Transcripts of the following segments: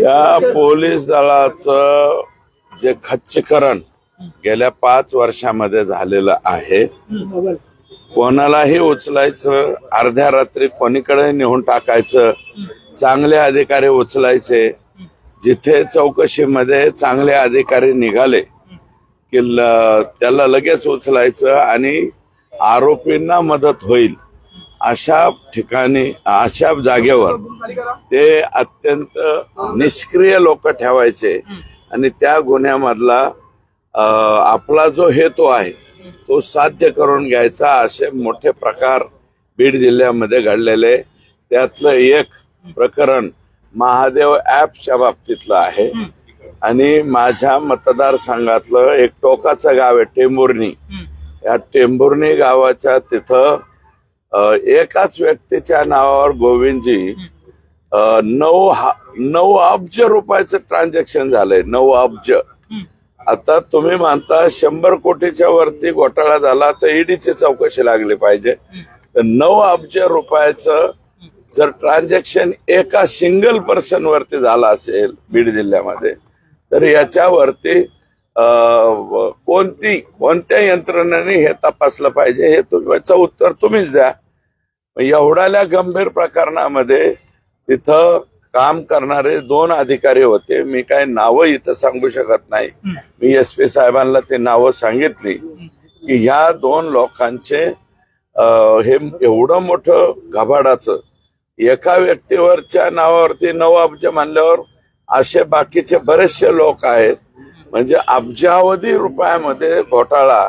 या पोलीस दलाचं जे खच्चीकरण गेल्या पाच वर्षामध्ये झालेलं आहे कोणालाही उचलायचं अर्ध्या रात्री कोणीकडे नेऊन टाकायचं चांगले अधिकारी उचलायचे जिथे चौकशीमध्ये चांगले अधिकारी निघाले की ल- त्याला लगेच उचलायचं आणि आरोपींना मदत होईल. अशा ठिकाणी अशा जागेवर ते अत्यंत निष्क्रिय लोक ठेवायचे. आणि त्या गुन्ह्यामधला आपला जो हेतू आहे तो साध्य करून घ्यायचा असे मोठे प्रकार बीड जिल्ह्यामध्ये घडलेले. त्यातलं एक प्रकरण महादेव ऍपच्या बाबतीतलं आहे. आणि माझ्या मतदारसंघातलं एक टोकाचं गाव आहे टेंभुर्णी या टेंभुर्णी गावाच्या तिथं एकाच व्यक्तीच्या नावावर गोविंदजी नऊ नऊ अब्ज रुपयाचं ट्रान्झॅक्शन झालंय नऊ अब्ज. आता तुम्ही मानता शंभर कोटीच्या वरती घोटाळा झाला तर ईडीची चौकशी लागली पाहिजे. तर नऊ अब्ज रुपयाचं जर ट्रान्झॅक्शन एका सिंगल पर्सन वरती झालं असेल बीड जिल्ह्यामध्ये तर याच्यावरती कोणती कोणत्या यंत्रणेने हे तपासलं पाहिजे हे उत्तर तुम्हीच द्या. एवढ्याल्या गंभीर प्रकरणामध्ये तिथं काम करणारे दोन अधिकारी होते. मी काय नावं इथं सांगू शकत नाही. मी एस पी साहेबांना ते नावं सांगितली की ह्या दोन लोकांचे हे एवढं मोठं घबाडाचं एका व्यक्तीवरच्या नावावरती नऊ अब्ज मानल्यावर असे बाकीचे बरेचसे लोक आहेत. म्हणजे अब्जावधी रुपयामध्ये घोटाळा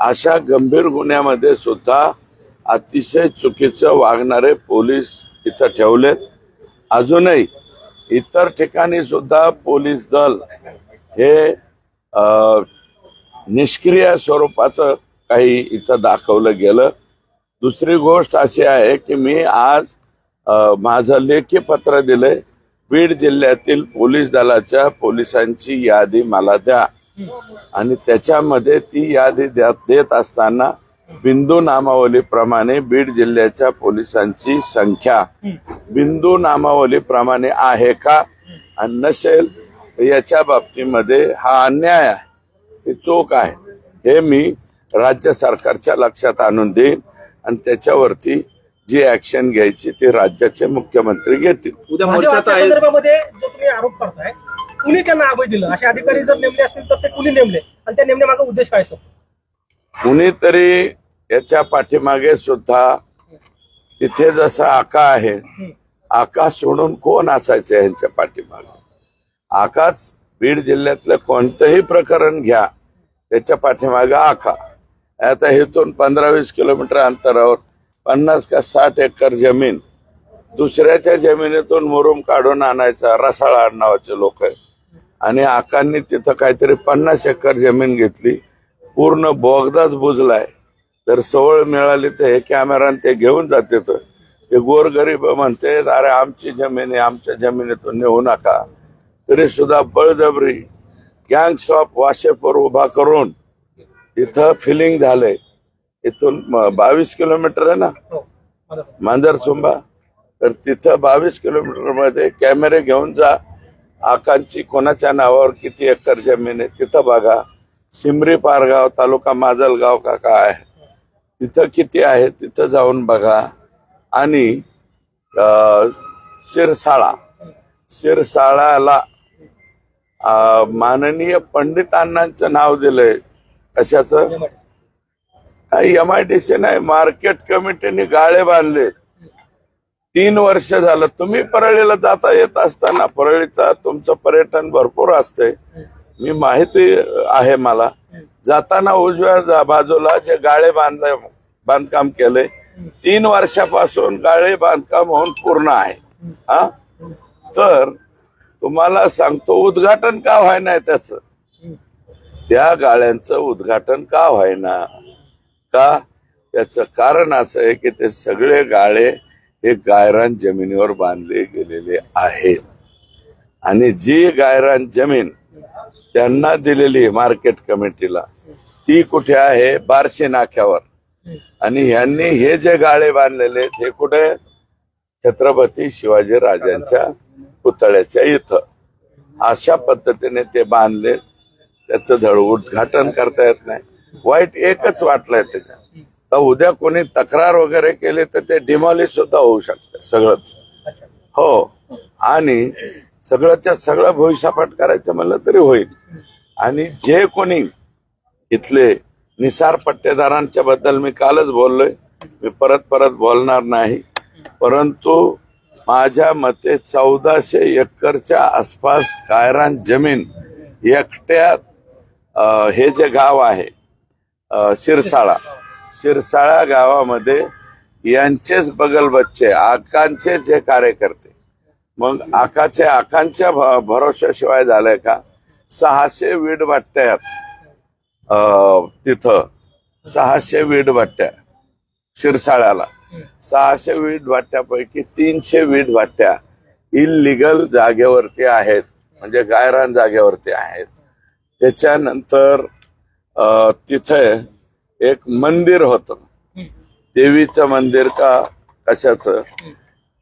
अशा गंभीर गुन्ह्यामध्ये सुद्धा अतिशय चुकीचं वागणारे पोलीस इथं ठेवलेत. अजूनही इतर ठिकाणी सुद्धा पोलीस दल हे निष्क्रिय स्वरूपाचं काही इथं दाखवलं गेलं. दुसरी गोष्ट अशी आहे की मी आज माझं लेखी पत्र दिलंय. बीड जिल्ह्यातील पोलीस दलाच्या पोलिसांची यादी मला द्या. आणि त्याच्यामध्ये ती यादी देत असताना बिंदू नामावलीप्रमाणे बीड जिल्ह्याच्या पोलिसांची संख्या बिंदू नामावलीप्रमाणे आहे का? आणि नसेल तर याच्या बाबतीमध्ये हा अन्याय आहे. हे चोख आहे. हे मी राज्य सरकारच्या लक्षात आणून देईन आणि त्याच्यावरती जी ऍक्शन घ्यायची ती राज्याचे मुख्यमंत्री घेतील. उद्या तुम्ही आरोप करताय कुणी त्यांना अभय दिलं? असे अधिकारी जर नेमले असतील तर ते कुणी नेमले? आणि त्या नेमण्यामागे उद्देश काय असतो कुणीतरी याच्या पाठीमागे सुद्धा तिथे जसा आका आहे आका सोडून कोण असायचं यांच्या पाठीमागे? आकाच बीड जिल्ह्यातलं कोणतंही प्रकरण घ्या त्याच्या पाठीमागे आका. आता इथून पंधरा वीस किलोमीटर अंतरावर पन्नास का साठ एकर जमीन दुसऱ्याच्या जमिनीतून मुरुम काढून आणायचा रसाळा आडनावाचे लोक आहेत. आणि आकांनी तिथं काहीतरी पन्नास एकर जमीन घेतली. पूर्ण बोगदाच बुजलाय. तर सवळ मिळाली तर हे कॅमेरा ते घेऊन जाते ते गोरगरीब म्हणते अरे आमची जमीन आहे आमच्या जमिनीतून नेऊ नका. तरी सुद्धा बळजबरी गँग्स ऑफ वाशेपूर उभा करून इथं फिलिंग झालंय. इथून बावीस किलोमीटर आहे ना? हो सर. मांजरसुंबा. तर तिथं बावीस किलोमीटरमध्ये कॅमेरे घेऊन जा. आकांची कोणाच्या नावावर किती एकर जमीन आहे तिथं बघा. सिमरी पारगाव तालुका माजलगाव का काय तिथं किती आहे तिथं जाऊन बघा. आणि शिरसाळा. शिरसाळ्याला अं, माननीय पंडितांनांचं नाव दिलंय. कशाचं? M I D C. नाही मार्केट कमिटीने गाळे बांधले तीन वर्ष झालं. तुम्ही परळीला जाता येत असताना परळीचा तुमचं पर्यटन भरपूर असते. मी माहिती आहे मला. जाताना उजव्या जा- बाजूला जे गाळे बांधले बांधकाम केले तीन वर्षापासून गाळे बांधकाम होऊन पूर्ण आहे. हा? तर तुम्हाला सांगतो उद्घाटन का व्हायना त्याच? त्या गाळ्यांचं उद्घाटन का व्हायना? का? त्याचं कारण असं आहे की ते सगळे गाळे हे गायरान जमिनीवर बांधले गेलेले आहेत आणि जी गायरान जमीन त्यांना दिलेली आहे मार्केट कमिटीला ती कुठे आहे? बारशे नाक्यावर. आणि ह्यांनी हे जे गाळे बांधलेले आहेत हे कुठे? छत्रपती शिवाजी राजांच्या पुतळ्याच्या इथं. अशा पद्धतीने ते बांधले. त्याचं धड उद्घाटन करता येत नाही. वाईट एकच वाटलंय त्याच्यात. तर उद्या कोणी तक्रार वगैरे केली तर ते डिमॉलिश सुद्धा होऊ शकते सगळंच. हो. आणि सगळ्याच्या सगळं भविष्यपाठ करायचं म्हणलं तरी होईल. आणि जे कोणी इथले निसार पट्टेदारांच्या बद्दल मी कालच बोललोय. मी परत परत बोलणार नाही. परंतु माझ्या मते चौदाशे एकरच्या आसपास कायरान जमीन एकट्यात हे जे गाव आहे शिरसाळा शिरसाळा गावामध्ये यांचेच बगल बच्चे आकांचे जे कार्यकर्ते. मग आकाचे आकांच्या भरोशाशिवाय झालंय का? सहाशे वीड भट्ट्यात अं, तिथं सहाशे वीड भट्ट्या शिरसाळ्याला सहाशे वीट भाट्यापैकी तीनशे वीट भाट्या इलिगल जागेवरती आहेत. म्हणजे गायरान जागेवरती आहेत. त्याच्यानंतर अं, तिथे एक मंदिर होतं. देवीचं मंदिर का कशाचं?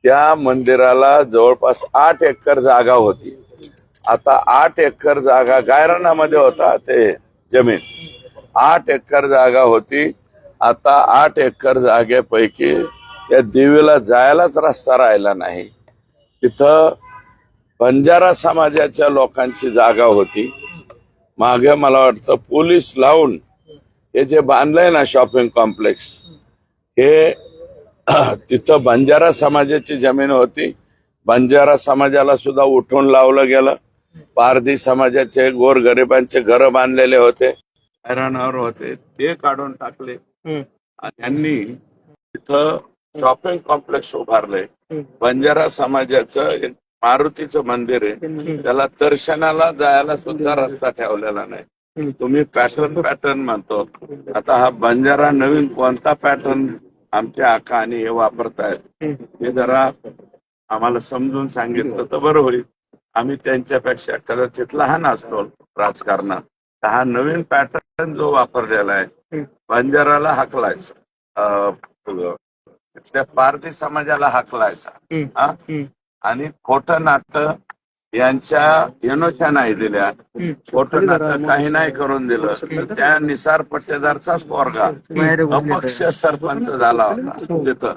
त्या मंदिराला जवळपास आठ एकर जागा होती. आता आठ एकर जागा गायरानामध्ये होता ते जमीन. आठ एकर जागा होती. आता आठ एकर जागेपैकी त्या देवीला जायलाच रस्ता राहिला नाही. तिथं बंजारा समाजाच्या लोकांची जागा होती. मागे मला वाटतं पोलीस लावून हे जे बांधलंय ना शॉपिंग कॉम्प्लेक्स हे तिथं बंजारा समाजाची जमीन होती. बंजारा समाजाला सुद्धा उठून लावलं गेलं. पारधी समाजाचे गोरगरिबांचे घर बांधलेले होते. हैराणावर होते. ते काढून टाकले. त्यांनी तिथं शॉपिंग कॉम्प्लेक्स उभारले. बंजारा समाजाचं एक मारुतीचं मंदिर आहे. त्याला दर्शनाला जायला सुद्धा रस्ता ठेवलेला नाही. तुम्ही पॅटर्न पॅटर्न म्हणतो. आता हा बंजारा नवीन कोणता पॅटर्न आमच्या आका आणि हे वापरतायत? हे जरा आम्हाला समजून सांगितलं तर बरं होईल. आम्ही त्यांच्यापेक्षा कदाचित लहान असतो राजकारणात. तर हा नवीन पॅटर्न जो वापरलेला आहे बंजाराला हाकलायचा. तिथल्या पारधी समाजाला हाकलायचा. हा? आणि खोटं नातं यांच्या यनोच्या नाही दिल्या नातं काही नाही करून दिलं. तर त्या निसार पट्टेदारचाच पोरगा अपक्ष सरपंच झाला होता तिथं.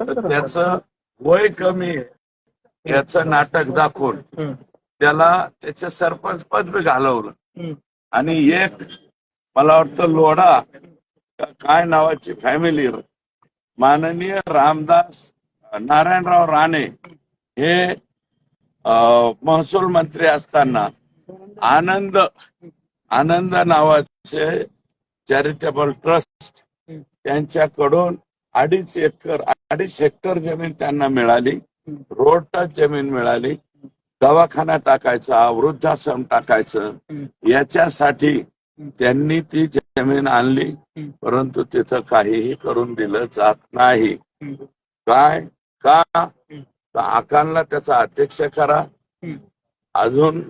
तर त्याचं वय कमी याचं नाटक दाखवून त्याला त्याचे सरपंच पद बी घालवलं. आणि एक मला वाटतं लोढा काय नावाची फॅमिली माननीय रामदास नारायणराव राणे हे महसूल मंत्री असताना आनंद आनंद नावाचे चॅरिटेबल ट्रस्ट त्यांच्याकडून अडीच एकर अडीच हेक्टर जमीन त्यांना मिळाली. रोड टच जमीन मिळाली. दवाखाना टाकायचा वृद्धाश्रम टाकायचं. याच्यासाठी त्यांनी ती जमीन आणली. परंतु तिथं काहीही करून दिलं जात नाही. काय? का? तर आकांना त्याचा अध्यक्ष करा. अजून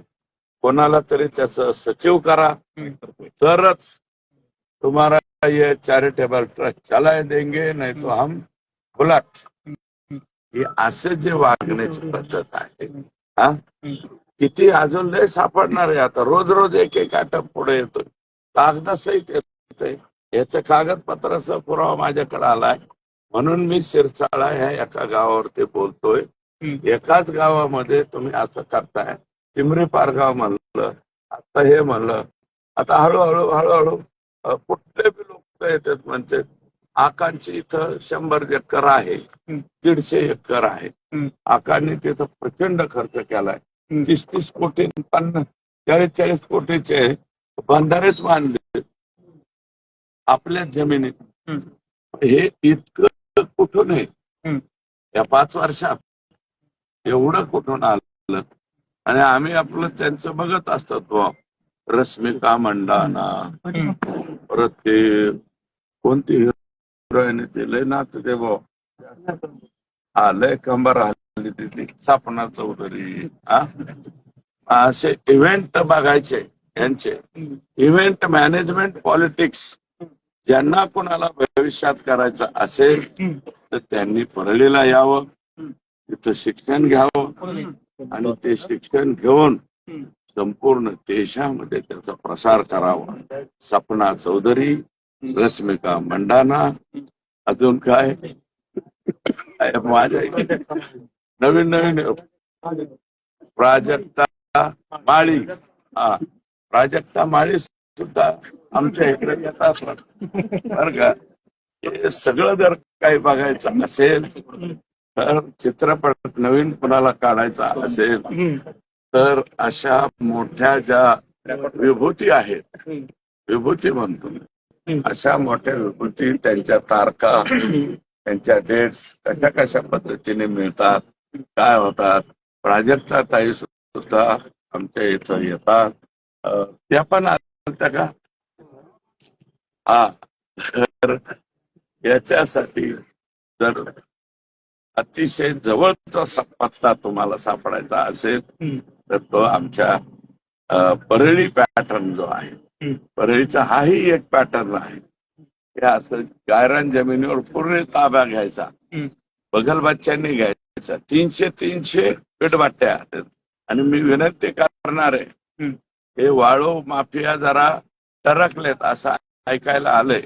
कोणाला तरी त्याचं सचिव करा. तरच तुम्हाला ये चॅरिटेबल ट्रस्ट चलाय देंगे नाही तो हम बुलाट ही असं जे वागण्याची पद्धत आहे हा? किती अजून लय सापडणार आहे आता. रोज रोज एक एक आटप पुढे येतोय. कागदासहित येतोय. याचं कागदपत्राचा पुरावा माझ्याकडे आलाय. म्हणून मी शिरसाळा ह्या एका गावावरती बोलतोय. एकाच गावामध्ये तुम्ही असं करताय. चिमरी पारगाव म्हणलं आता हे म्हणलं. आता हळूहळू हळूहळू कुठले बी लोक येतात म्हणते आकांची इथं शंभर एकर आहे. दीडशे एकर आहे. आकांनी तिथं प्रचंड खर्च केलाय. तीस तीस कोटी पन्नास चाळीस चाळीस कोटीचे बंधारेच बांधले. आपल्या जमिनीत. हे इतकं कुठून आहे या पाच वर्षात एवढं कुठून आलं? आणि आम्ही आपलं त्यांचं बघत असतो बुवा. रश्मिका मंडाना परत ते कोणती हिरोईन ते? लय नाच ते भाऊ. हा लय कंबर हल्ली तिथली. सपना चौधरी असे इव्हेंट बघायचे यांचे. इव्हेंट मॅनेजमेंट पॉलिटिक्स ज्यांना कोणाला भविष्यात करायचं असेल तर त्यांनी परळीला यावं. तिथं शिक्षण घ्यावं आणि ते शिक्षण घेऊन संपूर्ण देशामध्ये त्याचा प्रसार करावा. सपना चौधरी रश्मिका मंडाना अजून काय? माझ्या नवीन नवीन प्राजक्ता माळी. हा प्राजक्ता माळी सुद्धा आमच्या इकडे येतात. बर का? हे सगळं जर काही बघायचं असेल तर चित्रपट नवीन कुणाला काढायचा असेल तर अशा मोठ्या ज्या विभूती आहेत विभूती म्हणतो मी. अशा मोठ्या विभूती त्यांच्या तारखा त्यांच्या डेट्स कशा कशा पद्धतीने मिळतात काय होतात प्राजक्ता ताई सुद्धा आमच्या इथं येतात. त्या पण आल्या का? हा तर याच्यासाठी जर अतिशय जवळचा पत्ता तुम्हाला सापडायचा असेल तर तो आमच्या परळी पॅटर्न जो आहे. परळीचा हाही एक पॅटर्न आहे. हे असं गायरान जमिनीवर पूर्ण ताब्या घ्यायचा. बगलबाच्यांनी घ्यायचा. तीनशे तीनशे पेटबाट्या. आणि मी विनंती करणार आहे हे वाळू माफिया जरा टरकलेत असं ऐकायला आलंय.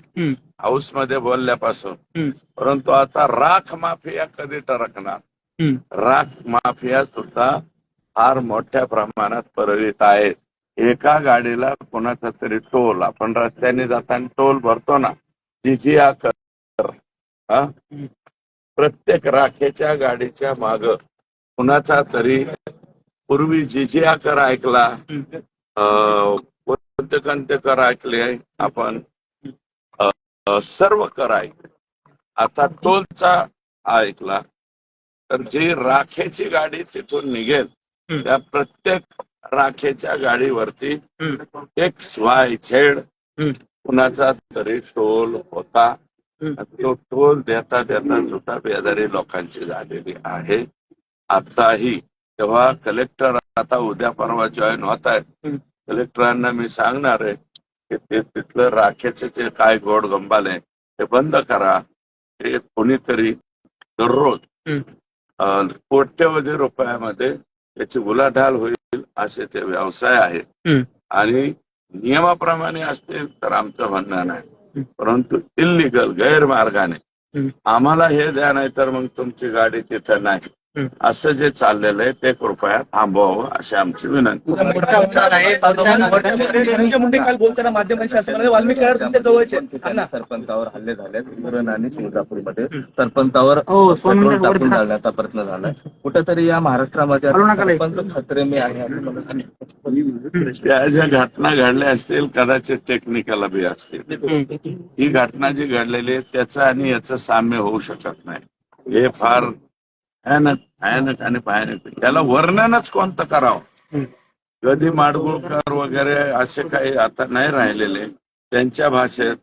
हाऊसमध्ये बोलल्यापासून. परंतु आता राख माफिया कधी टरकणार? राख माफिया सुद्धा फार मोठ्या प्रमाणात परळीत आहेत. एका गाडीला कोणाचा तरी टोल आपण रस्त्याने जाताना टोल भरतो ना जिजिया कर? प्रत्येक राखेच्या गाडीच्या माग कुणाचा तरी पूर्वी जिजिया कर ऐकला कोणते कोणते कर ऐकले आपण? सर्व कर आता टोलचा ऐकला तर जी राखेची गाडी तिथून निघेल त्या प्रत्येक राखेच्या गाडीवरती एक्स वाय झेड कुणाचा तरी टोल होता. तो टोल देता देता सुद्धा बेजारी लोकांची झालेली आहे. आताही तेव्हा कलेक्टर आता उद्या परवा जॉईन होत आहेत. कलेक्टरांना मी सांगणार आहे तिथलं राखेचे जे काय गोड गंबाले ते बंद करा. ते कोणीतरी दररोज कोट्यवधी रुपयामध्ये त्याची उलाढाल होईल असे ते व्यवसाय आहेत. आणि नियमाप्रमाणे असतील तर आमचं म्हणणं नाही. परंतु इलिगल गैरमार्गाने आम्हाला हे द्या नाही तर मग तुमची गाडी तिथं नाही. असं जे चाललेलं आहे ते कृपया थांबवावं अशी आमची विनंती मुंडे काल बोलताना माध्यमांशी असं म्हणाले वाल्मिकी कराड तुमच्या जवळचे सरपंचावर हल्ले झाले उरण आणि तुळजापूरमध्ये सरपंचावर हो, टाकून. जाण्याचा प्रयत्न झालाय. कुठेतरी या महाराष्ट्रामध्ये. सरपंच खतरे मी आहे. त्या ज्या घटना घडल्या असतील कदाचित टेक्निकल बी असतील. ही घटना जी घडलेली आहे त्याचं आणि याचं साम्य होऊ शकत नाही. हे फार भयानक भयानक आणि भयानक त्याला वर्णनच कोणतं करावं? कधी माडगुळकर वगैरे असे काही आता नाही राहिलेले. त्यांच्या भाषेत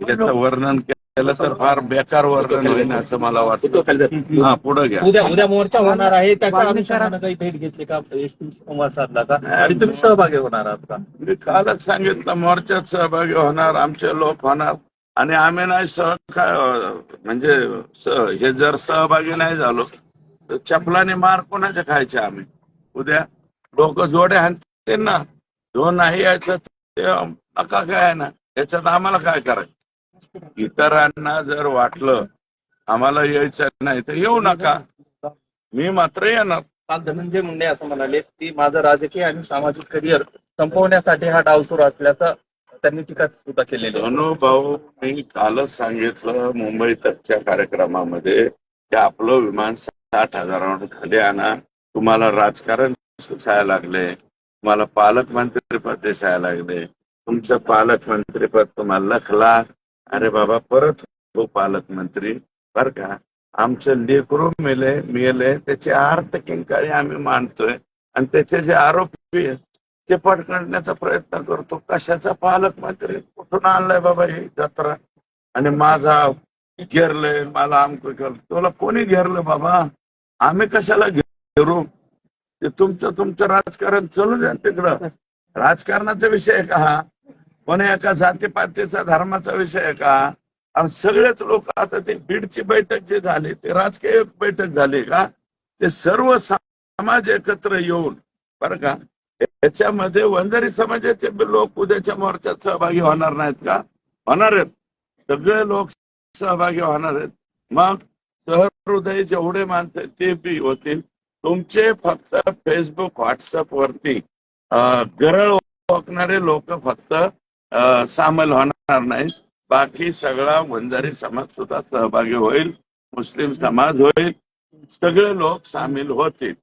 याचं वर्णन केलं तर फार बेकार वर्णन होईल असं मला वाटतं. हा पुढे घ्या. उद्या उद्या मोर्चा होणार आहे. त्याच्या अनुषंगानं काही भेट घेतली का? संवाद साधला का? आणि तुम्ही सहभागी होणार आहात का? मी कालच सांगितलं मोर्चात सहभागी होणार आमचे लोक होणार. आणि आम्ही नाही सहका म्हणजे हे जर सहभागी नाही झालो चपलाने मार कोणाचे खायचे आम्ही? उद्या लोक जोडे हाणतील ना. जो नाही यायचं ते नका काय ना. याच्यात आम्हाला काय करायचं? इतरांना जर वाटलं आम्हाला यायचं नाही तर येऊ नका. मी मात्र येणार. काल धनंजय मुंडे असं म्हणाले की माझं राजकीय आणि सामाजिक करिअर संपवण्यासाठी हा डाव सुरू असल्याचं त्यांनी टीका सुद्धा केलेली भाऊ मी कालच सांगितलं मुंबई तकच्या कार्यक्रमामध्ये की आपलं विमान साठ हजारावर खाली आणा. तुम्हाला राजकारण दिसायला लागले. तुम्हाला पालकमंत्रीपद दिसायला लागले. तुमचं पालकमंत्रीपद तुम्हाला लखला. अरे बाबा परत हो पालकमंत्री बर का? आमचं लेकरू मेले मेले. त्याची आर्थ किंकाळी आम्ही मानतोय. आणि त्याचे जे आरोपी ते पटकडण्याचा प्रयत्न करतो. कशाचा पालकमंत्री कुठून आणलाय बाबा ही जत्रा? आणि माझा घेरलंय मला आमक केलं तुला कोणी घेरलं बाबा? आम्ही कशाला घेऊ? ते तुमचं तुमचं राजकारण चालू द्या तिकडं. राजकारणाचा विषय आहे का पण एका जातीपातीचा धर्माचा विषय आहे का? आणि सगळेच लोक आता ते बीडची बैठक जी झाली ते राजकीय बैठक झाली का? ते सर्व समाज एकत्र येऊन बरं का? याच्यामध्ये वंजारी समाजाचे लोक उद्याच्या मोर्चात सहभागी होणार नाहीत का? होणार आहेत. सगळे लोक सहभागी होणार आहेत. मग सहृदय जेवढे माणसं ते बी होतील. तुमचे फक्त फेसबुक व्हॉट्सअप वरती गरळ ओळखणारे लोक फक्त सामील होणार नाही बाकी सगळा वंजारी समाज सुद्धा सहभागी होईल मुस्लिम समाज होईल सगळे लोक सामील होतील.